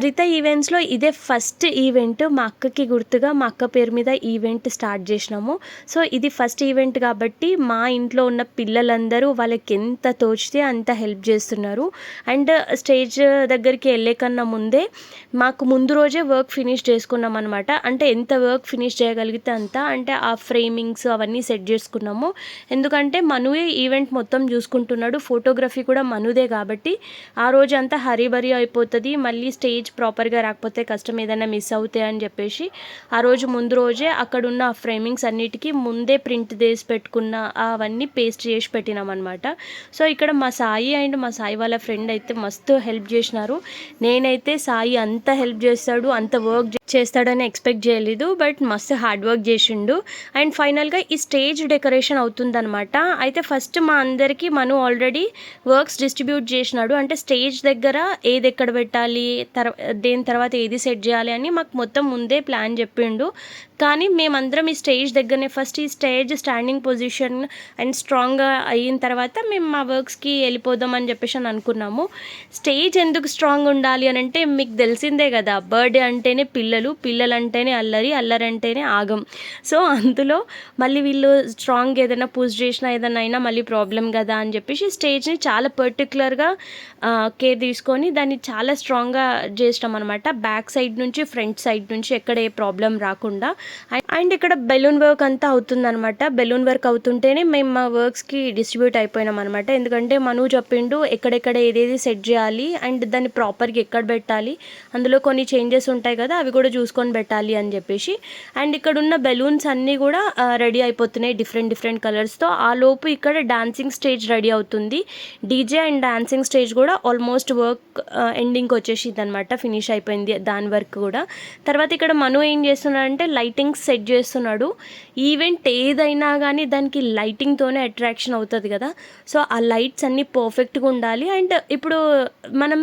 హరిత ఈవెంట్స్లో ఇదే ఫస్ట్ ఈవెంట్ మా అక్కకి గుర్తుగా మా అక్క పేరు మీద ఈవెంట్ స్టార్ట్ చేసినాము. సో ఇది ఫస్ట్ ఈవెంట్ కాబట్టి మా ఇంట్లో ఉన్న పిల్లలందరూ వాళ్ళకి ఎంత తోచితే అంత హెల్ప్ చేస్తున్నారు. అండ్ స్టేజ్ దగ్గరికి వెళ్ళే కన్నా ముందే మాకు ముందు రోజే వర్క్ ఫినిష్ చేసుకున్నాం అనమాట అంటే ఎంత వర్క్ ఫినిష్ చేయగలిగితే అంత అంటే ఆ ఫ్రేమింగ్స్ అవన్నీ సెట్ చేసుకున్నాము. ఎందుకంటే మనుయే ఈవెంట్ మొత్తం చూసుకుంటున్నాడు. ఫోటోగ్రఫీ కూడా మనుదే కాబట్టి ఆ రోజు అంతా హరిబరి అయిపోతుంది. మళ్ళీ స్టేజ్ ప్రాపర్గా రాకపోతే కష్టం ఏదైనా మిస్ అవుతాయి అని చెప్పేసి ఆ రోజు ముందు రోజే అక్కడ ఉన్న ఆ ఫ్రేమింగ్స్ అన్నిటికీ ముందే ప్రింట్ చేసి పెట్టుకున్న అవన్నీ పేస్ట్ చేసి పెట్టినాం అనమాట సో ఇక్కడ మా సాయి అండ్ మా సాయి వాళ్ళ ఫ్రెండ్ అయితే మస్తు హెల్ప్ చేసినారు. నేనైతే సాయి అంత హెల్ప్ చేస్తాడు అంత వర్క్ చేస్తాడని ఎక్స్పెక్ట్ చేయలేదు బట్ మస్తు హార్డ్ వర్క్ చేసిండు. అండ్ ఫైనల్గా ఈ స్టేజ్ డెకరేషన్ అవుతుందన్నమాట. అయితే ఫస్ట్ మా అందరికీ మను ఆల్రెడీ వర్క్స్ డిస్ట్రిబ్యూట్ చేసినాడు. అంటే స్టేజ్ దగ్గర ఏది ఎక్కడ పెట్టాలి తర్వా దేని తర్వాత ఏది సెట్ చేయాలి అని మాకు మొత్తం ముందే ప్లాన్ చెప్పిండు. కానీ మేమందరం ఈ స్టేజ్ దగ్గరనే ఫస్ట్ ఈ స్టేజ్ స్టాండింగ్ పొజిషన్ అండ్ స్ట్రాంగ్గా అయిన తర్వాత మేము మా వర్క్స్కి వెళ్ళిపోదాం అని చెప్పేసి అని అనుకున్నాము. స్టేజ్ ఎందుకు స్ట్రాంగ్ ఉండాలి అని అంటే మీకు తెలిసిందే కదా బర్త్డే అంటేనే పిల్లలు పిల్లలు అంటేనే అల్లరి అల్లరి అంటేనే ఆగం. సో అందులో మళ్ళీ వీళ్ళు స్ట్రాంగ్ ఏదైనా పూజ చేసినా ఏదైనా అయినా మళ్ళీ ప్రాబ్లం కదా అని చెప్పేసి స్టేజ్ని చాలా పర్టికులర్గా కేర్ తీసుకొని దాన్ని చాలా స్ట్రాంగ్గా చేసినాం అనమాట బ్యాక్ సైడ్ నుంచి ఫ్రంట్ సైడ్ నుంచి ఎక్కడ ఏ ప్రాబ్లం రాకుండా అండ్ ఇక్కడ బెలూన్ వర్క్ అంతా అవుతుందన్నమాట. బెలూన్ వర్క్ అవుతుంటేనే మేము మా వర్క్స్కి డిస్ట్రిబ్యూట్ అయిపోయినాం అనమాట ఎందుకంటే మను చెప్పిండు ఎక్కడెక్కడ ఏదేది సెట్ చేయాలి అండ్ దాన్ని ప్రాపర్గా ఎక్కడ పెట్టాలి అందులో కొన్ని చేంజెస్ ఉంటాయి కదా అవి కూడా చూసుకొని పెట్టాలి అని చెప్పేసి. అండ్ ఇక్కడ ఉన్న బెలూన్స్ అన్నీ కూడా రెడీ అయిపోతున్నాయి డిఫరెంట్ డిఫరెంట్ కలర్స్తో ఆ లోపు ఇక్కడ డాన్సింగ్ స్టేజ్ రెడీ అవుతుంది. డీజే అండ్ డాన్సింగ్ స్టేజ్ కూడా ఆల్మోస్ట్ వర్క్ ఎండింగ్కి వచ్చేసింది అనమాట ఫినిష్ అయిపోయింది దాని వర్క్ కూడా. తర్వాత ఇక్కడ మను ఏం చేస్తున్నాడంటే లైటింగ్స్ సెట్ చేస్తున్నాడు. ఈవెంట్ ఏదైనా కానీ దానికి లైటింగ్తోనే అట్రాక్షన్ అవుతుంది కదా. సో ఆ లైట్స్ అన్నీ పర్ఫెక్ట్గా ఉండాలి. అండ్ ఇప్పుడు మనం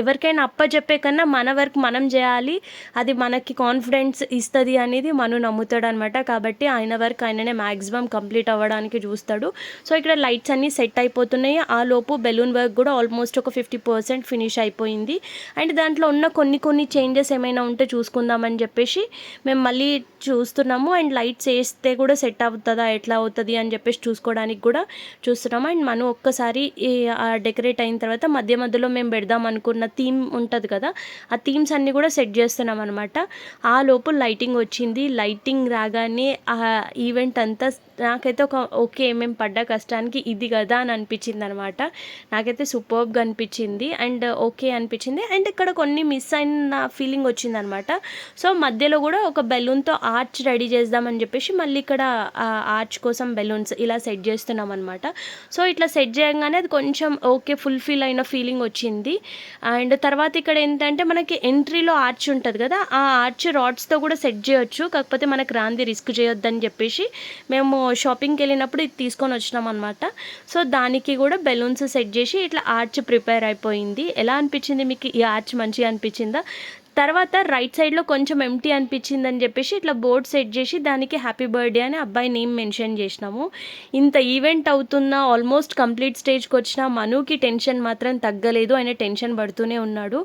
ఎవరికైనా అప్ప చెప్పే కన్నా మన వర్క్ మనం చేయాలి. అది మనకి కాన్ఫిడెన్స్ ఇస్తుంది అనేది మను నమ్ముతాడు అనమాట కాబట్టి ఆయన వర్క్ ఆయననే మ్యాక్సిమం కంప్లీట్ అవ్వడానికి చూస్తాడు. సో ఇక్కడ లైట్స్ అన్నీ సెట్ అయిపోతున్నాయి. ఆ లోపు బెలూన్ వర్క్ కూడా ఆల్మోస్ట్ ఒక ఫిఫ్టీ పర్సెంట్ ఫినిష్ అయిపోయింది. అండ్ దాంట్లో ఉన్న కొన్ని కొన్ని చేంజెస్ ఏమైనా ఉంటే చూసుకుందామని చెప్పేసి మేము మళ్ళీ చూస్తున్నాము. అండ్ లైట్స్ వేస్తే కూడా సెట్ అవుతుందా ఎట్లా అవుతుంది అని చెప్పేసి చూసుకోవడానికి కూడా చూస్తున్నాము. అండ్ మనం ఒక్కసారి డెకరేట్ అయిన తర్వాత మధ్య మధ్యలో మేము పెడదాం అనుకున్న థీమ్ ఉంటుంది కదా ఆ థీమ్స్ అన్నీ కూడా సెట్ చేస్తున్నాం అనమాట ఆ లోపు లైటింగ్ వచ్చింది. లైటింగ్ రాగానే ఆ ఈవెంట్ అంతా నాకైతే ఒక ఓకే మేము పడ్డ కష్టానికి ఇది కదా అని అనిపించింది అనమాట నాకైతే సూపర్బ్గా అనిపించింది. అండ్ ఓకే అనిపించింది. అండ్ ఇక్కడ కొన్ని మిస్ అయిన ఫీలింగ్ వచ్చిందనమాట. సో మధ్యలో కూడా ఒక బెలూన్తో ఆర్చ్ రెడీ చేద్దామని చెప్పేసి మళ్ళీ ఇక్కడ ఆర్చ్ కోసం బెలూన్స్ ఇలా సెట్ చేస్తున్నాం అనమాట సో ఇట్లా సెట్ చేయగానే అది కొంచెం ఓకే ఫుల్ఫిల్ అయిన ఫీలింగ్ వచ్చింది. అండ్ తర్వాత ఇక్కడ ఏంటంటే మనకి ఎంట్రీలో ఆర్చ్ ఉంటుంది కదా ఆ ఆర్చ్ రాడ్స్తో కూడా సెట్ చేయొచ్చు. కాకపోతే మనకు రాంది రిస్క్ చేయొద్దని చెప్పేసి మేము షాపింగ్కి వెళ్ళినప్పుడు ఇది తీసుకొని వచ్చినాం అనమాట సో దానికి కూడా బెలూన్స్ సెట్ చేసి ఇట్లా ఆర్చ్ ప్రిపేర్ అయిపోయింది. ఎలా అనిపించింది మీకు ఈ ఆర్చ్ మంచిగా అనిపించిందా? తర్వాత రైట్ సైడ్లో కొంచెం ఎంటీ అనిపించింది అని చెప్పేసి ఇట్లా బోర్డ్ సెట్ చేసి దానికి హ్యాపీ బర్త్డే అని అబ్బాయి నేమ్ మెన్షన్ చేసినాము. ఇంత ఈవెంట్ అవుతున్న ఆల్మోస్ట్ కంప్లీట్ స్టేజ్కి వచ్చిన మనుకి టెన్షన్ మాత్రం తగ్గలేదు. ఆయన టెన్షన్ పడుతూనే ఉన్నాడు.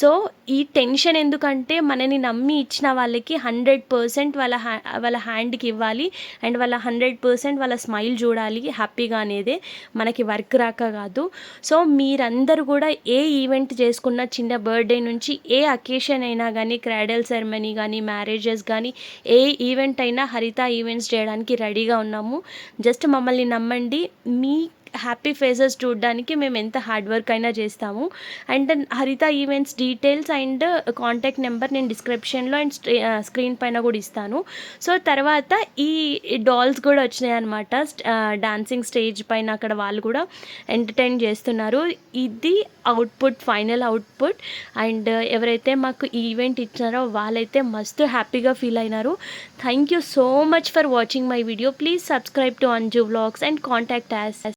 సో ఈ టెన్షన్ ఎందుకంటే మనని నమ్మి ఇచ్చిన వాళ్ళకి హండ్రెడ్ పర్సెంట్ వాళ్ళ హ్యా వాళ్ళ హ్యాండ్కి ఇవ్వాలి. అండ్ వాళ్ళ హండ్రెడ్ పర్సెంట్ వాళ్ళ స్మైల్ చూడాలి. హ్యాపీగా అనేదే మనకి వర్క్ రాక కాదు. సో మీరందరూ కూడా ఏ ఈవెంట్ చేసుకున్న చిన్న బర్త్డే నుంచి ఏ అకేషన్ ఫంక్షన్ అయినా కానీ క్రాడల్ సెరమనీ కానీ మ్యారేజెస్ కానీ ఏ ఈవెంట్ అయినా హరిత ఈవెంట్స్ చేయడానికి రెడీగా ఉన్నాము. జస్ట్ మమ్మల్ని నమ్మండి. మీ హ్యాపీ ఫేసెస్ చూడడానికి మేము ఎంత హార్డ్ వర్క్ అయినా చేస్తాము. And Haritha events details and contact number నేను డిస్క్రిప్షన్లో అండ్ స్క్రీన్ పైన కూడా ఇస్తాను. సో తర్వాత ఈ డాల్స్ కూడా వచ్చినాయి అనమాట డాన్సింగ్ స్టేజ్ పైన అక్కడ వాళ్ళు కూడా ఎంటర్టైన్ చేస్తున్నారు. ఇది అవుట్పుట్ ఫైనల్ అవుట్పుట్. అండ్ ఎవరైతే మాకు ఈవెంట్ ఇచ్చారో వాళ్ళైతే మస్తు హ్యాపీగా ఫీల్ అయినారు. Thank you so much for watching my video please subscribe to Anju vlogs and contact us